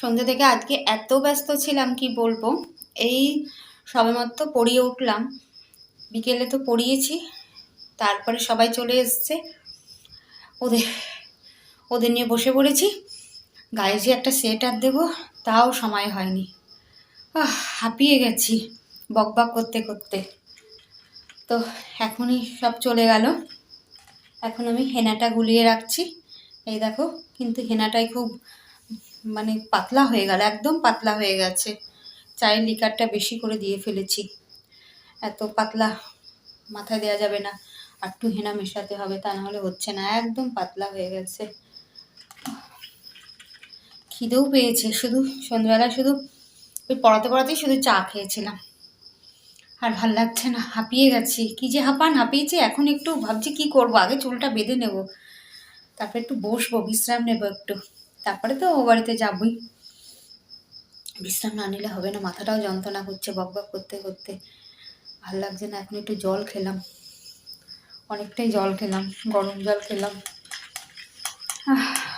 সন্ধ্যে থেকে আজকে এত ব্যস্ত ছিলাম, কি বলব? এই সবেমাত্র পড়িয়ে উঠলাম। বিকেলে তো পড়িয়েছি, তারপরে সবাই চলে এসছে। ওদের ওদের নিয়ে বসে পড়েছি। গায়ে যে একটা সোয়েটার দেবো, তাও সময় হয়নি। হাঁপিয়ে গেছি বকবক করতে করতে। তো এখনই সব চলে গেল। এখন আমি হেনাটা গুলিয়ে রাখছি। এই দেখো, কিন্তু হেনাটাই খুব মানে পাতলা হয়ে গেল, একদম পাতলা হয়ে গেছে। চায়ের লিকারটা বেশি করে দিয়ে ফেলেছি। এত পাতলা মাথায় দেওয়া যাবে না একটু হেনা মেশাতে হবে, তা নাহলে হচ্ছে না, একদম পাতলা হয়ে গেছে। খিদেও পেয়েছে, শুধু সন্ধ্যেবেলা শুধু ওই পড়াতে পড়াতেই শুধু চা খেয়েছিলাম। আর ভালো লাগছে না, হাঁপিয়ে গেছি। কি যে হাঁপান, হাঁপিয়েছি, এখন একটু ভাবছি কি করব, আগে চুলটা বেঁধে নেব। তারপরে একটু বসবো, বিশ্রাম নেব একটু। তারপরে তো ও বাড়িতে যাবই। বিশ্রাম না নিলে হবে না মাথাটাও যন্ত্রণা করছে বক বক করতে করতে। ভালো লাগছে না এখন একটু জল খেলাম। অনেকটাই জল খেলাম গরম জল খেলাম। আহ,